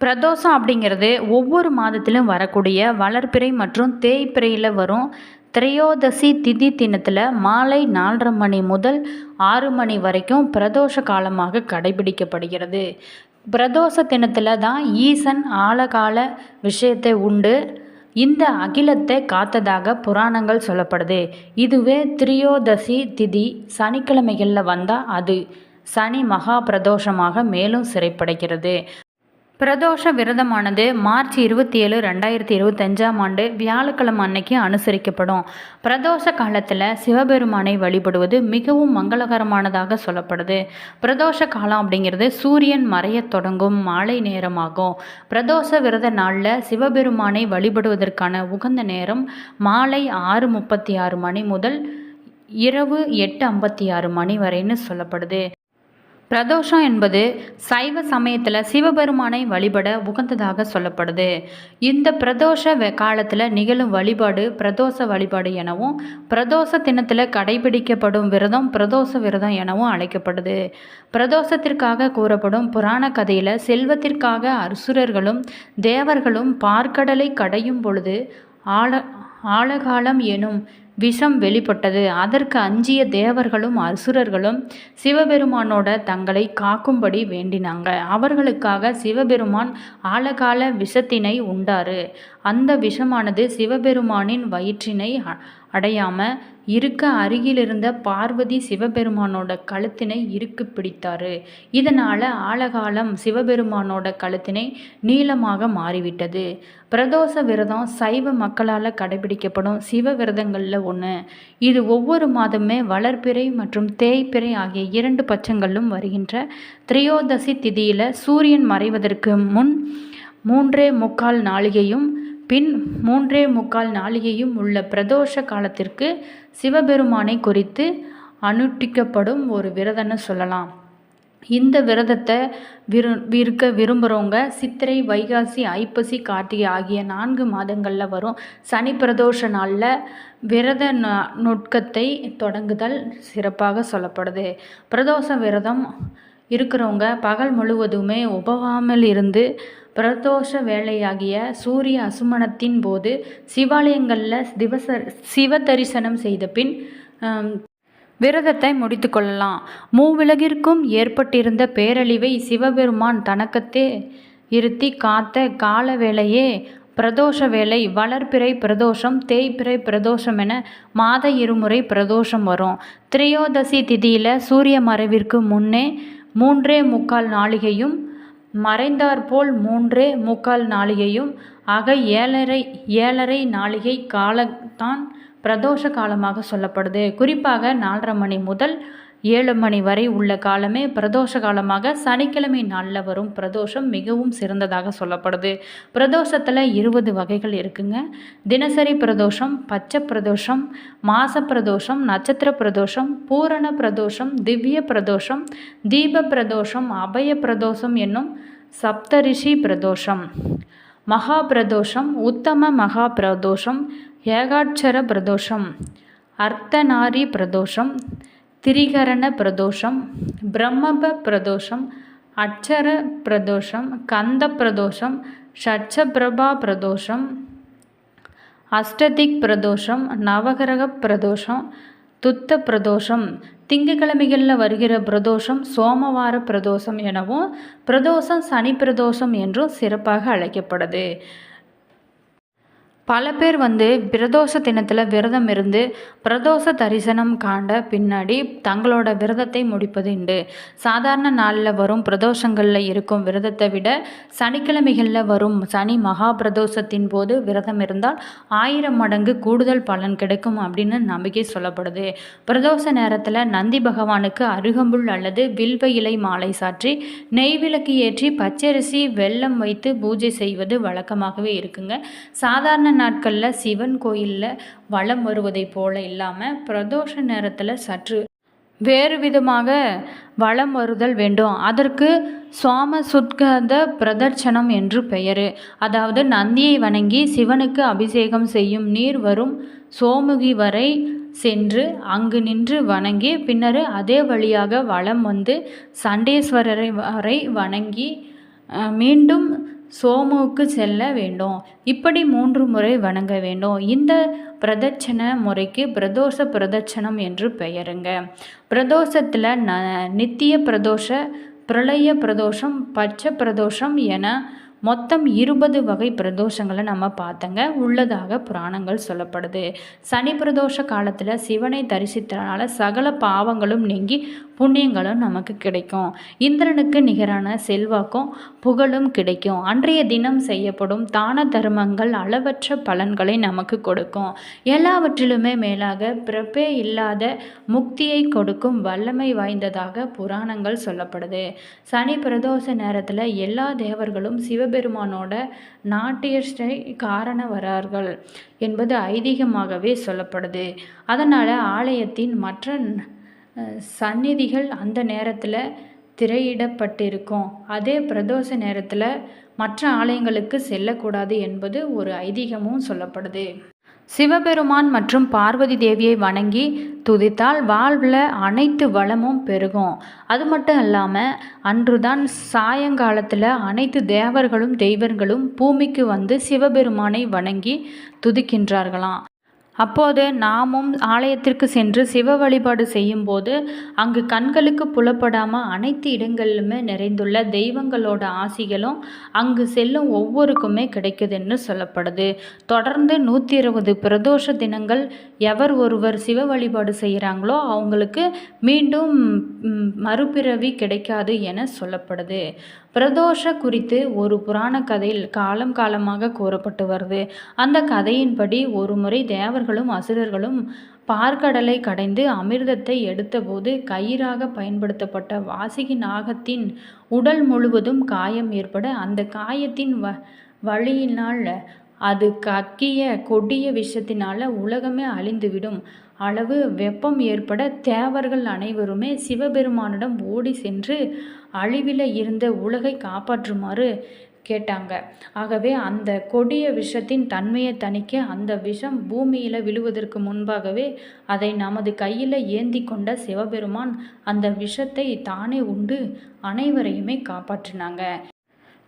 பிரதோஷம் அப்படிங்கிறது ஒவ்வொரு மாதத்திலும் வரக்கூடிய வளர்பிறை மற்றும் தேய்ப்பிறையில் வரும் திரையோதசி திதி தினத்தில் மாலை நாலரை மணி முதல் ஆறு மணி வரைக்கும் பிரதோஷ காலமாக கடைபிடிக்கப்படுகிறது. பிரதோஷ தினத்தில் தான் ஈசன் ஆழகால விஷயத்தை உண்டு. இந்த அகிலத்தை காத்ததாக புராணங்கள் சொல்லப்படுது. இதுவே திரியோதசி திதி சனிக்கிழமைகளில் வந்தால் அது சனி மகா பிரதோஷமாக மேலும் சிறைப்படைக்கிறது பிரதோஷ விரதமானது மார்ச் இருபத்தி ஏழு ரெண்டாயிரத்தி இருபத்தஞ்சாம் ஆண்டு வியாழக்கிழமை அன்னைக்கு அனுசரிக்கப்படும். பிரதோஷ காலத்தில் சிவபெருமானை வழிபடுவது மிகவும் மங்களகரமானதாக சொல்லப்படுது. பிரதோஷ காலம் அப்படிங்கிறது சூரியன் மறையத் தொடங்கும் மாலை நேரமாகும். பிரதோஷ விரத நாளில் சிவபெருமானை வழிபடுவதற்கான உகந்த நேரம் மாலை ஆறு முப்பத்தி ஆறு மணி முதல் இரவு எட்டு ஐம்பத்தி ஆறு மணி வரைன்னு சொல்லப்படுது. பிரதோஷம் என்பது சைவ சமயத்தில் சிவபெருமானை வழிபட உகந்ததாக சொல்லப்படுது. இந்த பிரதோஷ காலத்தில் நிகழும் வழிபாடு பிரதோஷ வழிபாடு எனவும் பிரதோஷ தினத்தில் கடைபிடிக்கப்படும் விரதம் பிரதோஷ விரதம் எனவும் அழைக்கப்படுது. பிரதோஷத்திற்காக கூறப்படும் புராண கதையில் செல்வத்திற்காக அசுரர்களும் தேவர்களும் பார்க்கடலை கடையும் பொழுது ஆழ ஆழகாலம் எனும் விஷம் வெளிப்பட்டது. அதற்கு அஞ்சிய தேவர்களும் அசுரர்களும் சிவபெருமானோட தங்களை காக்கும்படி வேண்டினாங்க. அவர்களுக்காக சிவபெருமான் ஆழகால விஷத்தினை உண்டாரு அந்த விஷமானது சிவபெருமானின் வயிற்றினை அ- அடையாம இருக்க அருகிலிருந்த பார்வதி சிவபெருமானோட கழுத்தினை இறுக்கு பிடித்தாரு. இதனால ஆழகாலம் சிவபெருமானோட கழுத்தினை நீளமாக மாறிவிட்டது. பிரதோஷ விரதம் சைவ மக்களால் கடைபிடிக்கப்படும் சிவ விரதங்களில் ஒன்று இது ஒவ்வொரு மாதமே வளர்பிறை மற்றும் தேய்ப்பிறை ஆகிய இரண்டு பட்சங்களிலும் வருகின்ற திரையோதசி திதியில் சூரியன் மறைவதற்கு முன் மூன்றே முக்கால் நாளிகையும் பின் மூன்றே முக்கால் நாளிகையும் உள்ள பிரதோஷ காலத்திற்கு சிவபெருமானை குறித்து அனுட்டிக்கப்படும் ஒரு விரதம்னு சொல்லலாம். இந்த விரதத்தை விரு இருக்க விரும்புகிறவங்க சித்திரை வைகாசி ஐப்பசி கார்த்திகை ஆகிய நான்கு மாதங்களில் வரும் சனி பிரதோஷ நாளில் விரத ந- நுட்கத்தை தொடங்குதல் சிறப்பாக சொல்லப்படுது. பிரதோஷ விரதம் இருக்கிறவங்க பகல் முழுவதுமே உபவாமல் இருந்து பிரதோஷ வேலையாகிய சூரிய அசுமனத்தின் போது சிவாலயங்களில் திவச சிவ தரிசனம் செய்த பின் விரதத்தை முடித்து கொள்ளலாம். மூவிலகிற்கும் ஏற்பட்டிருந்த பேரழிவை சிவபெருமான் தனக்கத்தே இருத்தி காத்த கால வேளையே பிரதோஷ வேலை வளர்பிறை பிரதோஷம் தேய்பிறை பிரதோஷம் என மாத இருமுறை பிரதோஷம் வரும். திரையோதசி திதியில் சூரிய மறைவிற்கு முன்னே மூன்றே முக்கால் நாளிகையும் மறைந்தாற்போல் மூன்றே முக்கால் நாளிகையும் ஆக ஏழரை ஏழரை நாளிகை காலத்தான் பிரதோஷ காலமாக சொல்லப்படுது. குறிப்பாக நாலரை மணி முதல் ஏழு மணி வரை உள்ள காலமே பிரதோஷ காலமாக சனிக்கிழமை நாளில் வரும். பிரதோஷம் மிகவும் சிறந்ததாக சொல்லப்படுது. பிரதோஷத்தில் இருபது வகைகள் இருக்குங்க. தினசரி பிரதோஷம் பச்சை பிரதோஷம் மாச பிரதோஷம் நட்சத்திர பிரதோஷம் பூரண பிரதோஷம் திவ்ய பிரதோஷம் தீப பிரதோஷம் அபய பிரதோஷம் என்னும் சப்தரிஷி பிரதோஷம். மகா பிரதோஷம் உத்தம மகா பிரதோஷம் ஏகாட்சர பிரதோஷம் அர்த்தநாரி பிரதோஷம் திரிகரண பிரதோஷம் பிரம்மப பிரதோஷம் அட்சர பிரதோஷம் கந்த பிரதோஷம் ஷட்சபிரபா பிரதோஷம் அஷ்டதிக் பிரதோஷம் நவகிரக பிரதோஷம் துத்த பிரதோஷம் திங்கக்கிழமைகளில் வருகிற பிரதோஷம் சோமவார பிரதோஷம் எனவும் பிரதோஷம் சனி பிரதோஷம் என்றும் சிறப்பாக அழைக்கப்படுது. பல பேர் வந்து பிரதோஷ தினத்தில் விரதம் இருந்து பிரதோஷ தரிசனம் காண்ட பின்னாடி தங்களோட விரதத்தை முடிப்பது உண்டு. சாதாரண நாளில் வரும் பிரதோஷங்களில் இருக்கும் விரதத்தை விட சனிக்கிழமைகளில் வரும் சனி மகா பிரதோஷத்தின் போது விரதம் இருந்தால் ஆயிரம் மடங்கு கூடுதல் பலன் கிடைக்கும் அப்படின்னு நம்பிக்கை சொல்லப்படுது. பிரதோஷ நேரத்தில் நந்தி பகவானுக்கு அருகம்புல் அல்லது வில்வ இலை மாலை சாற்றி நெய் விளக்கு ஏற்றி பச்சரிசி வெல்லம் வைத்து பூஜை செய்வது வழக்கமாகவே இருக்குங்க. சாதாரண நாட்களில் சிவன் கோயிலில் வளம் வருவதைப் போல இல்லாமல் பிரதோஷ நேரத்தில் சற்று வேறு விதமாக வலம் வருதல் வேண்டும். அதற்கு சுவாம சுத்கந்த பிரதர்ச்சனம் என்று பெயர். அதாவது நந்தியை வணங்கி சிவனுக்கு அபிஷேகம் செய்யும் நீர் வரும் சோமுகி வரை சென்று அங்கு நின்று வணங்கி பின்னர் அதே வழியாக வளம் வந்து சண்டேஸ்வரரை வரை வணங்கி மீண்டும் சோமுவுக்கு செல்ல வேண்டும். இப்படி மூன்று முறை வணங்க வேண்டும். இந்த பிரதட்சண முறைக்கு பிரதோஷ பிரதட்சணம் என்று பெயருங்க. பிரதோஷத்தில் ந நித்திய பிரதோஷ பிரளய பிரதோஷம் பச்சை பிரதோஷம் என மொத்தம் இருபது வகை பிரதோஷங்களை நம்ம பார்த்தங்க. உள்ளதாக புராணங்கள் சொல்லப்படுது. சனி பிரதோஷ காலத்தில் சிவனை தரிசித்தனால சகல பாவங்களும் நீங்கி புண்ணியங்களும் நமக்கு கிடைக்கும். இந்திரனுக்கு நிகரான செல்வாக்கும் புகழும் கிடைக்கும். அன்றைய தினம் செய்யப்படும் தான தர்மங்கள் அளவற்ற பலன்களை நமக்கு கொடுக்கும். எல்லாவற்றிலுமே மேலாக பிறப்பே இல்லாத முக்தியை கொடுக்கும் வல்லமை வாய்ந்ததாக புராணங்கள் சொல்லப்படுது. சனி பிரதோஷ நேரத்தில் எல்லா தேவர்களும் சிவ சிவபெருமானோட நாட்டியஸ்டை காரண வரார்கள் என்பது ஐதீகமாகவே சொல்லப்படுது. அதனால் ஆலயத்தின் மற்ற சந்நிதிகள் அந்த நேரத்தில் திரையிடப்பட்டிருக்கும். அதே பிரதோஷ நேரத்தில் மற்ற ஆலயங்களுக்கு செல்லக்கூடாது என்பது ஒரு ஐதீகமும் சொல்லப்படுது. சிவபெருமான் மற்றும் பார்வதி தேவியை வணங்கி துதித்தால் வாழ்வில் அனைத்து வளமும் பெருகும். அது மட்டும் இல்லாமல் அன்றுதான் சாயங்காலத்தில் அனைத்து தேவர்களும் தெய்வங்களும் பூமிக்கு வந்து சிவபெருமானை வணங்கி துதிக்கின்றார்களாம். அப்போது நாமும் ஆலயத்திற்கு சென்று சிவ வழிபாடு செய்யும்போது அங்கு கண்களுக்கு புலப்படாமல் அனைத்து இடங்களிலுமே நிறைந்துள்ள தெய்வங்களோட ஆசிகளும் அங்கு செல்லும் ஒவ்வொருக்குமே கிடைக்குதுன்னு சொல்லப்படுது. தொடர்ந்து நூற்றி இருபது பிரதோஷ தினங்கள் எவர் ஒருவர் சிவ வழிபாடு செய்கிறாங்களோ அவங்களுக்கு மீண்டும் மறுபிறவி கிடைக்காது என சொல்லப்படுது. பிரதோஷ குறித்து ஒரு புராண கதையில் காலம் காலமாக கூறப்பட்டு வருது. அந்த கதையின்படி ஒரு முறை தேவர்களும் அசுரர்களும் பார்க்கடலை கடைந்து அமிர்தத்தை எடுத்தபோது கயிறாக பயன்படுத்தப்பட்ட வாசிகி நாகத்தின் உடல் முழுவதும் காயம் ஏற்பட அந்த காயத்தின் வ வழியினால் அது கக்கிய கொடிய விஷத்தினால உலகமே அழிந்துவிடும். அளவு வெப்பம் ஏற்பட தேவர்கள் அனைவருமே சிவபெருமானிடம் ஓடி சென்று அழிவில் இருந்த உலகை காப்பாற்றுமாறு கேட்டாங்க. ஆகவே அந்த கொடிய விஷத்தின் தன்மையை தணிக்க அந்த விஷம் பூமியில் விழுவதற்கு முன்பாகவே அதை நமது கையில் ஏந்தி கொண்ட சிவபெருமான் அந்த விஷத்தை தானே உண்டு அனைவரையுமே காப்பாற்றினாங்க.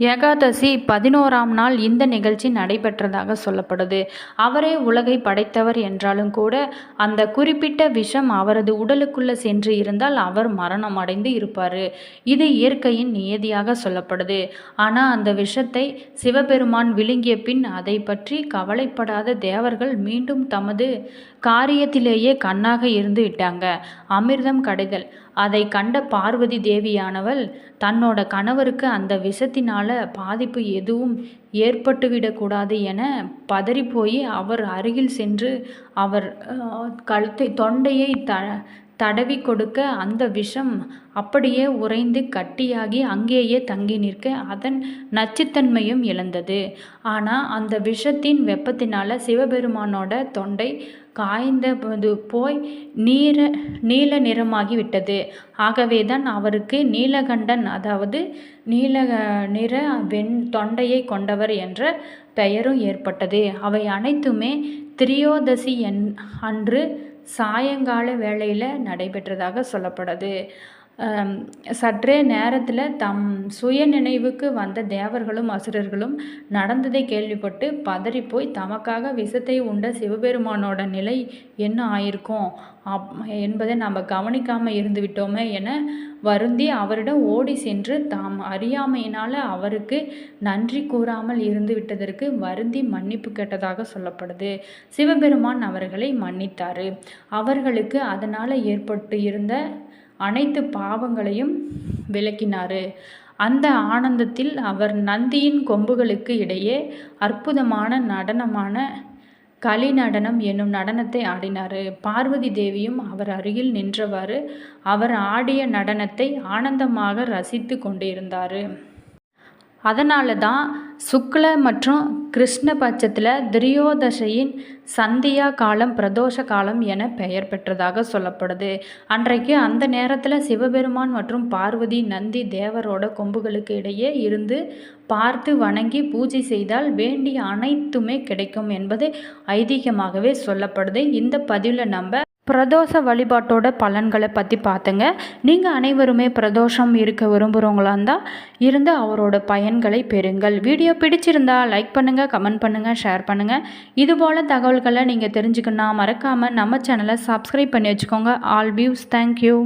ஏகாதசி பதினோராம் நாள் இந்த நிகழ்ச்சி நடைபெற்றதாக சொல்லப்படுது. அவரே உலகை படைத்தவர் என்றாலும் கூட அந்த குறிப்பிட்ட விஷம் அவரது உடலுக்குள்ளே சென்று இருந்தால் அவர் மரணம் அடைந்து இருப்பார். இது இயற்கையின் நியதியாக சொல்லப்படுது. ஆனால் அந்த விஷத்தை சிவபெருமான் விழுங்கிய பின் அதை பற்றி கவலைப்படாத தேவர்கள் மீண்டும் தமது காரியத்திலேயே கண்ணாக இருந்து விட்டாங்க. அமிர்தம் கடைதல். அதை கண்ட பார்வதி தேவியானவள் தன்னோட கணவருக்கு அந்த விஷத்தினால பாதிப்பு எதுவும் ஏற்பட்டுவிடக்கூடாது என பதறிப்போய் அவர் அருகில் சென்று அவர் கழுத்தை தொண்டையை த தடவி கொடுக்க அந்த விஷம் அப்படியே உறைந்து கட்டியாகி அங்கேயே தங்கி நிற்க அதன் நச்சுத்தன்மையும் இழந்தது. ஆனால் அந்த விஷத்தின் வெப்பத்தினால் சிவபெருமானோட தொண்டை காய்ந்தது போய் நீர நீல நிறமாகி விட்டது. ஆகவே தான் அவருக்கு நீலகண்டன் அதாவது நீல நிற வெண் தொண்டையை கொண்டவர் என்ற பெயரும் ஏற்பட்டது. அவை அனைத்துமே திரியோதசி என் அன்று சாயங்கால வேளையில் நடைபெற்றதாக சொல்லப்படுது. சற்றே நேரத்தில் தம் சுய நினைவுக்கு வந்த தேவர்களும் அசுரர்களும் நடந்ததை கேள்விப்பட்டு பதறிப்போய் தமக்காக விஷத்தை உண்ட சிவபெருமானோட நிலை என்ன ஆயிருக்கும்? அப் என்பதை நாம் கவனிக்காமல் இருந்து விட்டோமே என வருந்தி அவரிடம் ஓடி சென்று தாம் அறியாமையினால் அவருக்கு நன்றி கூறாமல் இருந்து விட்டதற்கு வருந்தி மன்னிப்பு கேட்டதாக சொல்லப்படுது. சிவபெருமான் அவர்களை மன்னித்தார். அவர்களுக்கு அதனால் ஏற்பட்டு இருந்த அனைத்து பாவங்களையும் விளக்கினார். அந்த ஆனந்தத்தில் அவர் நந்தியின் கொம்புகளுக்கு இடையே அற்புதமான நடனமான களி நடனம் என்னும் நடனத்தை ஆடினார். பார்வதி தேவியும் அவர் அருகில் நின்றவாறு அவர் ஆடிய நடனத்தை ஆனந்தமாக ரசித்து கொண்டிருந்தார். அதனால தான் சுக்ல மற்றும் கிருஷ்ண பட்சத்தில் திரியோதசையின் சந்தியா காலம் பிரதோஷ காலம் என பெயர் பெற்றதாக சொல்லப்படுது. அன்றைக்கு அந்த நேரத்தில் சிவபெருமான் மற்றும் பார்வதி நந்தி தேவரோட கொம்புகளுக்கு இடையே இருந்து பார்த்து வணங்கி பூஜை செய்தால் வேண்டிய அனைத்துமே கிடைக்கும் என்பது ஐதீகமாகவே சொல்லப்படுது. இந்த பதிவில் நம்ம பிரதோஷ வழிபாட்டோட பலன்களை பற்றி பார்த்துங்க நீங்கள் அனைவருமே பிரதோஷம் இருக்க விரும்புகிறவங்களா இருந்தால் இருந்து அவரோட பயன்களை பெறுங்கள். வீடியோ பிடிச்சிருந்தா லைக் பண்ணுங்கள் கமெண்ட் பண்ணுங்கள் ஷேர் பண்ணுங்கள் இதுபோல் தகவல்களை நீங்கள் தெரிஞ்சுக்கணுன்னா மறக்காமல் நம்ம சேனலை சப்ஸ்கிரைப் பண்ணி வச்சுக்கோங்க. All views thank you.